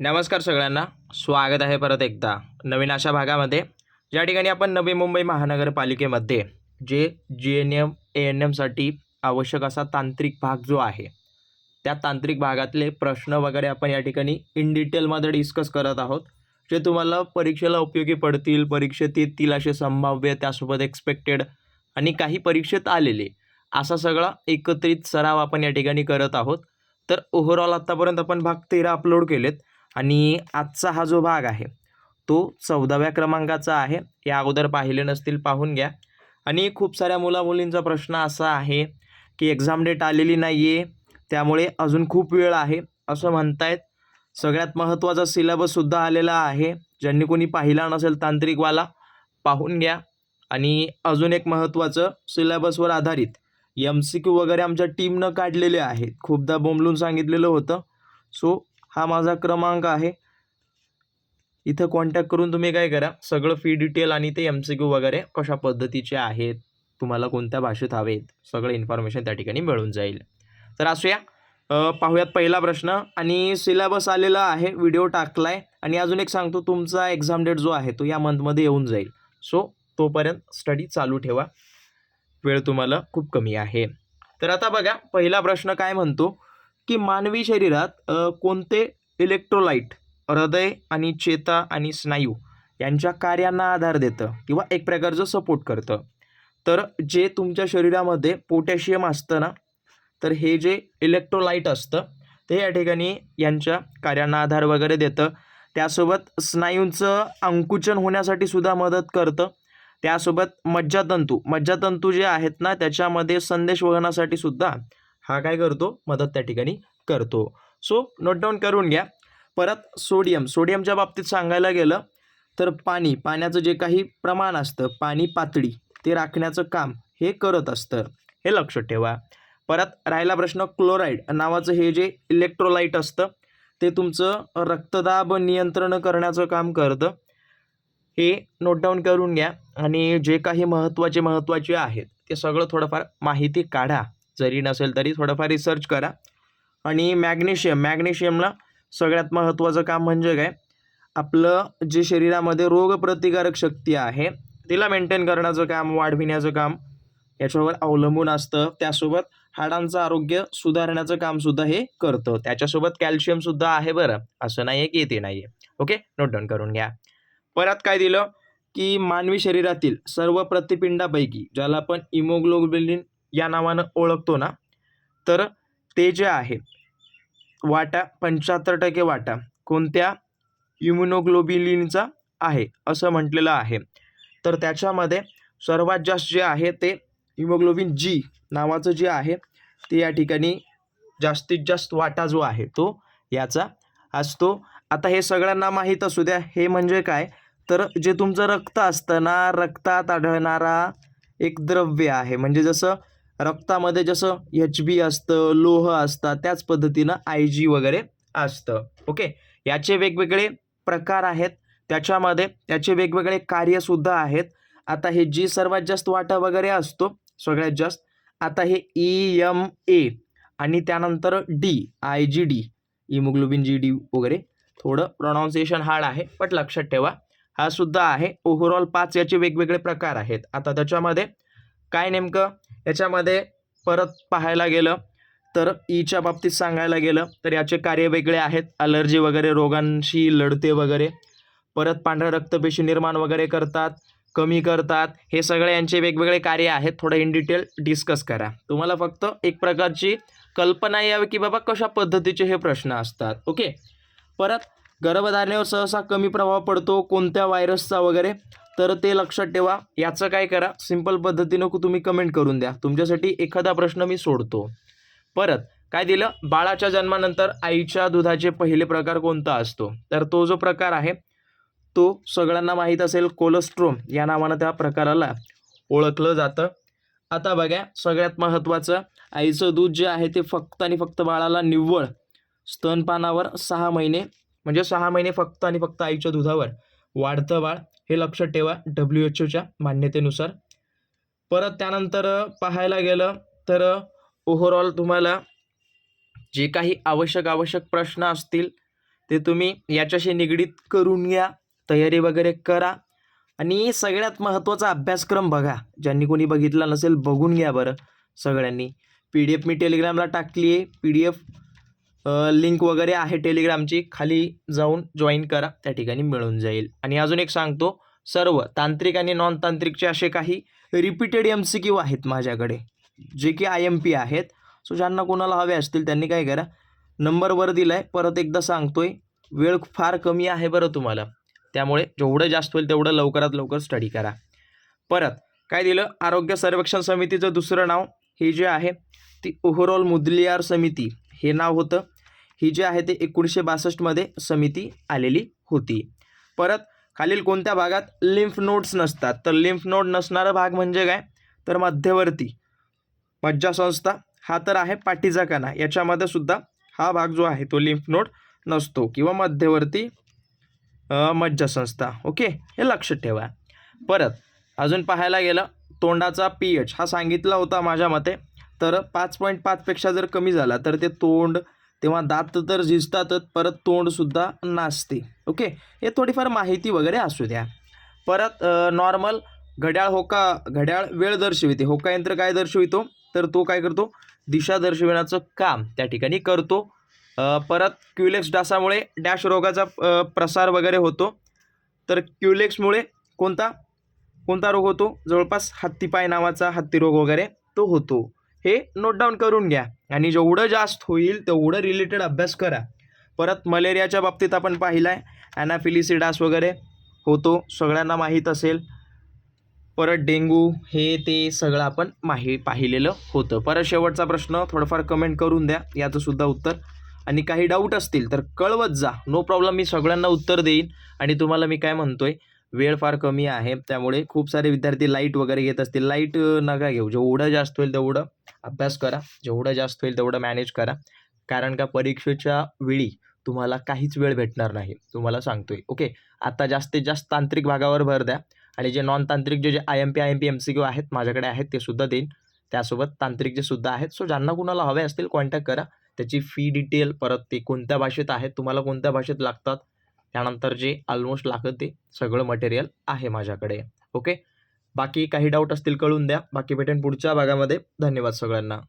नमस्कार सगळ्यांना. स्वागत आहे परत एकदा नवीन अशा भागामध्ये. ज्या ठिकाणी आपण नवी मुंबई महानगरपालिकेमध्ये जे G N M A N एमसाठी आवश्यक असा तांत्रिक भाग जो आहे त्या तांत्रिक भागातले प्रश्न वगैरे आपण या ठिकाणी इन डिटेलमध्ये डिस्कस करत आहोत. जे तुम्हाला परीक्षेला उपयोगी पडतील परीक्षेत येतील असे संभाव्य त्यासोबत एक्सपेक्टेड आणि काही परीक्षेत आलेले असा सगळा एकत्रित सराव आपण या ठिकाणी करत आहोत. तर ओव्हरऑल आत्तापर्यंत आपण भाग तेरा अपलोड केलेत. आणि आजचा हा जो भाग आहे तो चौदाव्या क्रमांकाचा आहे. या अगोदर पाहिले नसतील पाहून घ्या. आणि खूप साऱ्या मुलामुलींचा प्रश्न असा आहे की एक्झाम डेट आलेली नाही आहे त्यामुळे अजून खूप वेळ आहे. असं म्हणतायत. सगळ्यात महत्त्वाचा सिलेबससुद्धा आलेला आहे. ज्यांनी कोणी पाहिला नसेल तांत्रिकवाला पाहून घ्या. आणि अजून एक महत्त्वाचं सिलेबसवर आधारित. एम सी क्यू वगैरे आमच्या टीमनं काढलेले आहेत. खूपदा बोंबलून सांगितलेलं होतं. सो हा माझा क्रमांक आहे. इथं कॉन्टॅक्ट करून तुम्ही काय करा. सगळं फी डिटेल आणि ते एम सी क्यू वगैरे कशा पद्धतीचे आहेत तुम्हाला कोणत्या भाषेत हवेत सगळं इन्फॉर्मेशन त्या ठिकाणी मिळून जाईल. तर असूया पाहूयात पहिला प्रश्न. आणि सिलेबस आलेला आहे व्हिडिओ टाकला आहे आणि अजून एक सांगतो तुमचा एक्झाम डेट जो आहे तो या मंथमध्ये येऊन जाईल. सो तोपर्यंत स्टडी चालू ठेवा. वेळ तुम्हाला खूप कमी आहे. तर आता बघा पहिला प्रश्न काय म्हणतो? की मानवी शरीरात कोणते इलेक्ट्रोलाइट हृदय आणि चेता आणि स्नायू यांच्या कार्यांना आधार देतं किंवा एक प्रकारचं सपोर्ट करतं. तर जे तुमच्या शरीरामध्ये पोटॅशियम असतं ना तर हे जे इलेक्ट्रोलाइट असतं ते या ठिकाणी यांच्या कार्यांना आधार वगैरे देतं. त्यासोबत स्नायूंचं अंकुचन होण्यासाठी सुद्धा मदत करतं. त्यासोबत मज्जातंतू मज्जातंतू जे आहेत ना त्याच्यामध्ये संदेश वहनासाठी सुद्धा हा काय करतो? मदत त्या ठिकाणी करतो. सो नोट डाऊन करून घ्या. परत सोडियम सोडियमच्या बाबतीत सांगायला गेलं तर पाणी पाण्याचं जे काही प्रमाण असतं पाणी पातळी ते राखण्याचं काम हे करत असतं. हे लक्षात ठेवा. परत राहिला प्रश्न क्लोराईड नावाचं हे जे इलेक्ट्रोलाइट असतं ते तुमचं रक्तदाब नियंत्रण करण्याचं काम करतं. हे नोट डाऊन करून घ्या. आणि जे काही महत्त्वाचे महत्त्वाचे आहेत ते सगळं थोडंफार माहिती काढा. जरी नसेल तरी थोडंफार रिसर्च करा. आणि मॅग्नेशियम मॅग्नेशियमला सगळ्यात महत्त्वाचं काम म्हणजे काय? आपलं जे शरीरामध्ये रोगप्रतिकारक शक्ती आहे तिला मेंटेन करण्याचं काम वाढविण्याचं काम याच्यावर अवलंबून असतं. त्यासोबत हाडांचं आरोग्य सुधारण्याचं कामसुद्धा हे करतं. त्याच्यासोबत कॅल्शियमसुद्धा आहे बरं. असं नाही आहे की ते नाही आहे ओके? नोट डाऊन करून घ्या. परत काय दिलं? की मानवी शरीरातील सर्व प्रतिपिंडापैकी ज्याला आपण इमोग्लोबिलिन या नावानं ओळखतो ना? तर ते जे आहे वाटा पंच्याहत्तर टक्के वाटा कोणत्या इम्युनोग्लोबिलिनचा आहे असं म्हटलेलं आहे. तर त्याच्यामध्ये सर्वात जास्त जे आहे ते हिमोग्लोबिन जी नावाचं जे आहे ते या ठिकाणी जास्तीत जास्त वाटा जो आहे तो याचा असतो. आता हे सगळ्यांना माहीत असू द्या हे म्हणजे काय? तर जे तुमचं रक्त असतं ना रक्तात आढळणारा एक द्रव्य आहे. म्हणजे जसं रक्तामध्ये जसं एच बी असतं लोह असतं त्याच पद्धतीनं आय जी वगैरे असतं. ओके याचे वेगवेगळे प्रकार आहेत. त्याच्यामध्ये त्याचे वेगवेगळे कार्यसुद्धा आहेत. आता हे जी सर्वात जास्त वाटा वगैरे असतो सगळ्यात जास्त. आता हे ई एम ए आणि त्यानंतर D I G D haemoglobin G D वगैरे. थोडं प्रोनाऊन्सिएशन हार्ड आहे बट लक्षात ठेवा. हा सुद्धा आहे. ओव्हरऑल पाच याचे वेगवेगळे प्रकार आहेत. आता त्याच्यामध्ये काय नेमकं? याच्यामध्ये परत पाहायला गेलं तर ईच्या बाबतीत सांगायला गेलं तर याचे कार्य वेगळे आहेत. अलर्जी वगैरे रोगांशी लढते वगैरे. परत पांढऱ्या रक्तपेशी निर्माण वगैरे करतात कमी करतात. हे सगळे यांचे वेगवेगळे कार्य आहेत. थोडं इन डिटेल डिस्कस करा. तुम्हाला फक्त एक प्रकारची कल्पना यावी की बाबा कशा पद्धतीचे हे प्रश्न असतात. ओके परत गर्भधारणेवर सहसा कमी प्रभाव पडतो. कोणत्या व्हायरसचा वगैरे? तर ते लक्षात ठेवा. याचं काय करा? सिंपल पद्धतीनं तुम्ही कमेंट करून द्या. तुमच्यासाठी एखादा प्रश्न मी सोडतो. परत काय दिलं? बाळाच्या जन्मानंतर आईच्या दुधाचे पहिले प्रकार कोणता असतो? तर तो जो प्रकार आहे तो सगळ्यांना माहीत असेल कोलेस्ट्रोम या नावानं त्या प्रकाराला ओळखलं जातं. आता बघा सगळ्यात महत्त्वाचं आईचं दूध जे आहे ते फक्त आणि फक्त बाळाला निव्वळ स्तनपानावर सहा महिने म्हणजे सहा महिने फक्त आणि फक्त आईच्या दुधावर. वाढतं बाळ. हे लक्षात ठेवा डब्ल्यू एच ओच्या मान्यतेनुसार. परत त्यानंतर पाहायला गेलं तर ओव्हरऑल तुम्हाला जे काही आवश्यक आवश्यक प्रश्न असतील ते तुम्ही याच्याशी निगडीत करून घ्या तयारी वगैरे करा आणि सगळ्यात महत्त्वाचा अभ्यासक्रम बघा. ज्यांनी कोणी बघितला नसेल बघून घ्या बरं सगळ्यांनी. पी डी एफ मी टेलिग्रामला टाकली आहे पी डी एफ लिंक वगैरे आहे टेलिग्रामची खाली जाऊन जॉईन करा. त्या ठिकाणी मिळून जाईल. आणि अजून एक सांगतो. सर्व तांत्रिक आणि नॉन तांत्रिकचे असे काही रिपीटेड एम सी क्यू आहेत माझ्याकडे जे की आय एम पी आहेत. सो ज्यांना कोणाला हवे असतील त्यांनी काय करा. नंबरवर दिला आहे परत एकदा सांगतोय. वेळ फार कमी आहे बरं तुम्हाला. त्यामुळे जेवढं जास्त होईल तेवढं लवकरात लवकर स्टडी करा. परत काय दिलं? आरोग्य सर्वेक्षण समितीचं दुसरं नाव हे जे आहे ती ओव्हरऑल मुदलियार समिती. हे नाव होतं. ही जी आहे ते एकोणीसशे बासष्टमध्ये समिती आलेली होती. परत खालील कोणत्या भागात? लिम्फ नोड्स नसतात. तर लिम्फ नोड नसणारा भाग म्हणजे काय? तर मध्यवर्ती मज्जासंस्था हा तर आहे पाठीचा कणा याच्यामध्ये सुद्धा हा भाग जो आहे तो लिम्फ नोड नसतो किंवा मध्यवर्ती मज्जासंस्था. ओके? हे लक्षात ठेवा. परत अजून पाहायला गेलं तोंडाचा पी एच हा सांगितला होता माझ्या मते. तर पाच पॉईंट पाचपेक्षा जर कमी झाला तर ते तोंड तेव्हा दात तर झिजतातच परत तोंडसुद्धा नाचते. ओके? हे थोडीफार माहिती वगैरे असू द्या. परत नॉर्मल घड्याळ होका घड्याळ वेळ दर्शविते. होका यंत्र काय दर्शवितो? तर तो काय करतो? दिशा दर्शविण्याचं काम त्या ठिकाणी करतो. परत क्युलेक्स डासामुळे डॅश रोगाचा प्रसार वगैरे होतो. तर क्युलेक्समुळे कोणता? कोणता रोग होतो? जवळपास हत्तीपाय नावाचा हत्ती रोग वगैरे तो होतो. हे नोट डाऊन करून घ्या. आणि जेवढं जास्त होईल तेवढं रिलेटेड अभ्यास करा. परत मलेरियाच्या बाबतीत आपण पाहिलं आहे ॲनाफिलिसिडास वगैरे होतो सगळ्यांना माहीत असेल. परत डेंगू हे ते सगळं आपण माही पाहिलेलं होतं. परत शेवटचा प्रश्न थोडंफार कमेंट करून द्या याचं सुद्धा उत्तर. आणि काही डाऊट असतील तर कळवत जा. नो प्रॉब्लेम मी सगळ्यांना उत्तर देईन. आणि तुम्हाला मी काय म्हणतो आहे वेळ फार कमी आहे. त्यामुळे खूप सारे विद्यार्थी लाइट वगैरे घेत असतील. लाइट नका घेऊ. जेवढं जास्त होईल तेवढं अभ्यास करा. जेवढं जास्त होईल तेवढं मॅनेज करा. कारण का परीक्षेच्या वेळी तुम्हाला काहीच वेळ भेटणार नाही. तुम्हाला सांगतोय. ओके आता जास्तीत जास्त तांत्रिक भागावर भर द्या. आणि जे नॉन तांत्रिक जे जे I M P I M P M C Q आहेत माझ्याकडे आहेत ते सुद्धा देईन. त्यासोबत तांत्रिक जे सुद्धा आहेत सो ज्यांना कुणाला हवे असतील कॉन्टॅक्ट करा. त्याची फी डिटेल परत ते कोणत्या भाषेत आहेत तुम्हाला कोणत्या भाषेत लागतात त्यानंतर जे ऑलमोस्ट लागतं ते सगळं मटेरियल आहे माझ्याकडे. ओके बाकी काही डाऊट असतील कळून द्या. बाकी भेटेन पुढच्या भागामध्ये. धन्यवाद सगळ्यांना.